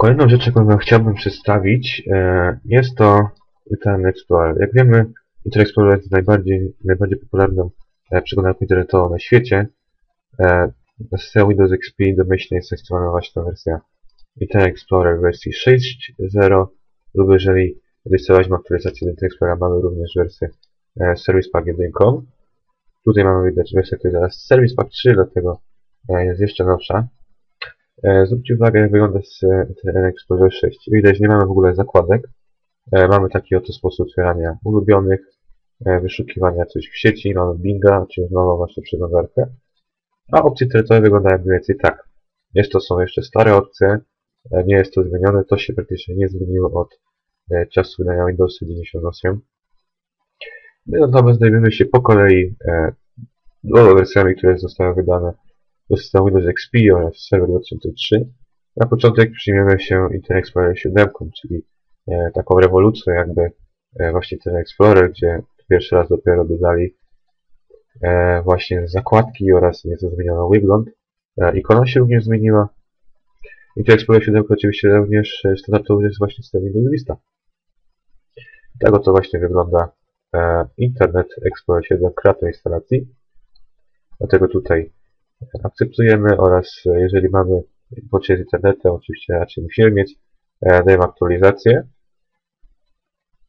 Kolejną rzeczą, którą chciałbym przedstawić, e, jest to Internet Explorer. Jak wiemy, Internet Explorer jest najbardziej, najbardziej popularną e, przeglądarką internetową na świecie. E, na systemie Windows XP domyślnie jest zastosowana właśnie wersja Internet Explorer wersji 6.0 lub jeżeli wystawaliśmy aktualizację do Internet Explorera, mamy również wersję e, Service Pack 1. Tutaj mamy widać wersję, która jest Service Pack 3, dlatego e, jest jeszcze nowsza. E, zwróćcie uwagę, jak wygląda Internet Explorer 6. Widać, nie mamy w ogóle zakładek. E, mamy taki oto sposób otwierania ulubionych, e, wyszukiwania coś w sieci, mamy Binga, czyli nową właśnie przeglądarkę. A opcje internetowe wyglądają mniej więcej tak. Jest to są jeszcze stare opcje, nie jest to zmienione, to się praktycznie nie zmieniło od czasu wydania Windows 98. My natomiast zajmiemy się po kolei e, wersjami, które zostały wydane systemu Windows XP oraz Server 2003. Na początek przyjmiemy się Internet Explorer 7, czyli e, taką rewolucję jakby e, właśnie Internet Explorer, gdzie pierwszy raz dopiero dodali e, właśnie zakładki oraz nieco zmieniono wygląd. E, ikona się również zmieniła. Internet Explorer 7 oczywiście również e, standardowy jest właśnie system Windows Vista. Tak oto właśnie wygląda e, Internet Explorer 7 kreator instalacji. Dlatego tutaj akceptujemy oraz e, jeżeli mamy potrzebę z internetem, oczywiście raczej musimy mieć, e, dajemy aktualizację.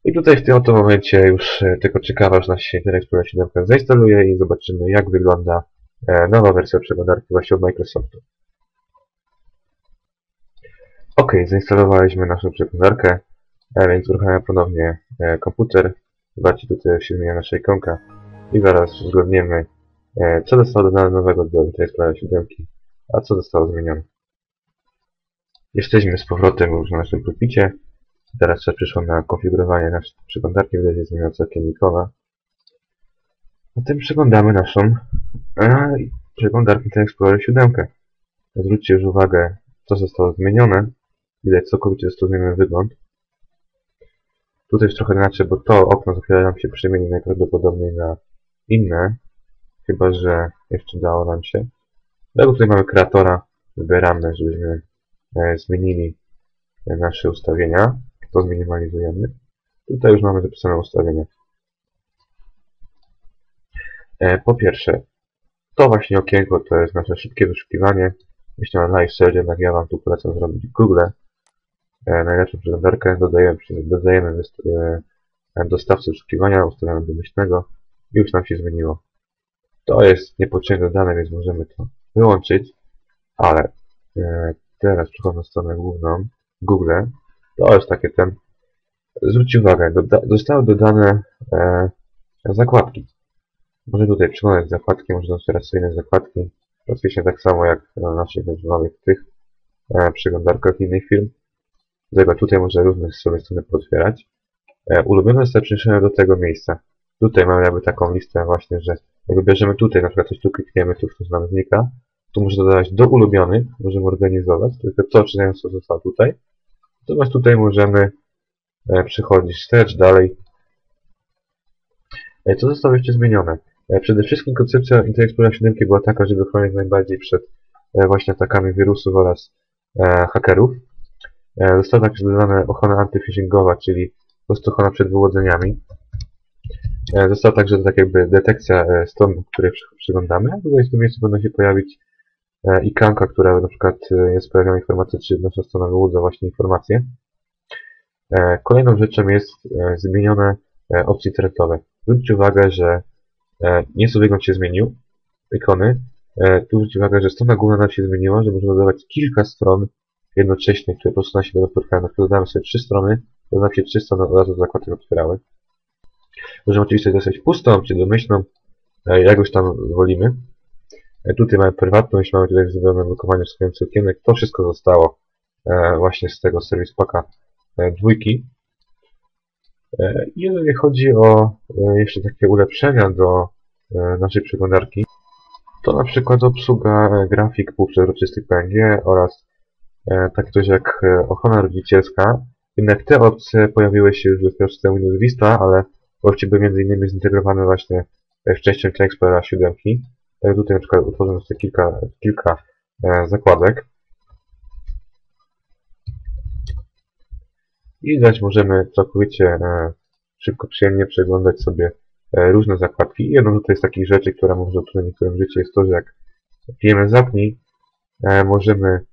I tutaj w tym oto momencie już e, tylko czekam aż nasz Internet Explorer 7 zainstaluje i zobaczymy jak wygląda e, nowa wersja przeglądarki właśnie od Microsoftu. Ok, zainstalowaliśmy naszą przeglądarkę, e, więc uruchamiam ponownie e, komputer. Zobaczcie tutaj się zmienia nasza ikonka i zaraz uzgodnimy e, co zostało dodane nowego do Internet Explorer 7, a co zostało zmienione. Jesteśmy z powrotem już na naszym proficie. Teraz czas przyszło na konfigurowanie naszej przeglądarki, widać, że zmieniła całkiem ikona. Potem przeglądamy naszą e, przeglądarkę Internet Explorer 7. Zwróćcie już uwagę, co zostało zmienione. Widać całkowicie został zmieniony wygląd. Tutaj jest trochę inaczej, bo to okno za nam się przemieni najprawdopodobniej na inne. Chyba, że jeszcze dało nam się. Dlatego tutaj mamy kreatora. Wybieramy, żebyśmy e, zmienili nasze ustawienia. To zminimalizujemy. Tutaj już mamy zapisane ustawienia. E, po pierwsze, to właśnie okienko to jest nasze szybkie wyszukiwanie. Myślę o Live Search, jednak ja Wam tu polecam zrobić Google. E, najlepszą przeglądarkę dodajemy, dodajemy e, wyszukiwania, ustawiamy domyślnego i już nam się zmieniło. To jest niepotrzebne dane, więc możemy to wyłączyć, ale e, teraz przechodzę na stronę główną Google. To jest takie ten. Zwróćcie uwagę, doda zostały dodane e, zakładki. Może tutaj przeglądać zakładki, można sobie inne zakładki. Praktycznie tak samo jak na naszych nowych tych e, przeglądarkach innych firm. Dlatego tutaj można różne sobie strony potwierać. E, ulubione jest przeniesione do tego miejsca. Tutaj mamy jakby taką listę właśnie, że jak wybierzemy tutaj, na przykład coś tu klikniemy, już to nam znika. Tu można dodać do ulubionych, możemy organizować, tylko to czytając co zostało tutaj. Natomiast tutaj możemy e, przychodzić wstecz, dalej. E, co zostało jeszcze zmienione? E, przede wszystkim koncepcja Internet Explorer 7 była taka, żeby chronić najbardziej przed właśnie atakami wirusów oraz hakerów. Została także dodana ochrona antyphishingowa, czyli po prostu ochrona przed wyłudzeniami. E, Została także tak jakby detekcja e, stron, przyglądamy. A tutaj w tym miejscu powinna się pojawić e, ikonka, która na przykład jest pojawiona informacja, czy nasza strona wyłudza właśnie informacje. Kolejną rzeczą jest zmienione opcje internetowe. Zwróćcie uwagę, że nie sobie wygląd się zmienił, ikony. Tu zwróćcie uwagę, że strona główna nam się zmieniła, że można dodawać kilka stron jednocześnie, które po prostu na siebie otwierają. Na przykład dodamy sobie trzy strony, to nam się trzy strony od razu zakładek otwierały. Możemy oczywiście dostać pustą, czy domyślną, e, jak już tam wolimy. E, Tutaj mamy prywatność, mamy tutaj zrobione blokowanie wskazujących okienek. To wszystko zostało e, właśnie z tego Service Packa e, dwójki. Jeżeli chodzi o jeszcze takie ulepszenia do naszej przeglądarki, to na przykład obsługa grafik półprzezroczystych PNG oraz takie coś jak ochrona rodzicielska. Jednak te opcje pojawiły się już dopiero systemie Windows Vista, ale właściwie były innymi zintegrowane właśnie e, w części Internet Explorera 7. Tak tutaj na przykład utworzono sobie kilka, kilka e, zakładek. I widać, możemy całkowicie e, szybko, przyjemnie przeglądać sobie różne zakładki. I jedną tutaj z takich rzeczy, która może utrudnić niektórym życie jest to, że jak pijemy zapnij, możemy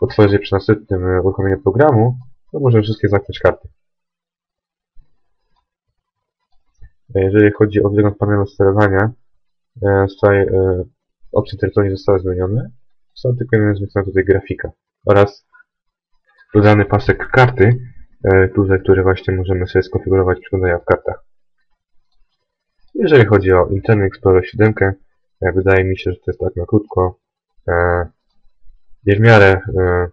otworzyć przy następnym uruchomieniu programu, to możemy wszystkie zamknąć karty. E, Jeżeli chodzi o wygląd panelu sterowania, e, tutaj e, opcje terytorium nie zostały zmienione. Została tylko zmieniona tutaj grafika oraz dodany pasek karty, e, tutaj, który właśnie możemy sobie skonfigurować przeglądania w kartach. Jeżeli chodzi o Internet Explorer 7, e, wydaje mi się, że to jest tak na krótko. E, w miarę e,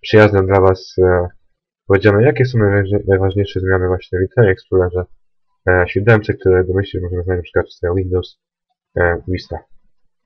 przyjazne dla Was e, powiedziane, jakie są najważniejsze- zmiany właśnie w Internet Explorerze e, 7, które domyślnie możemy znaleźć na przykład w Windows e, Vista.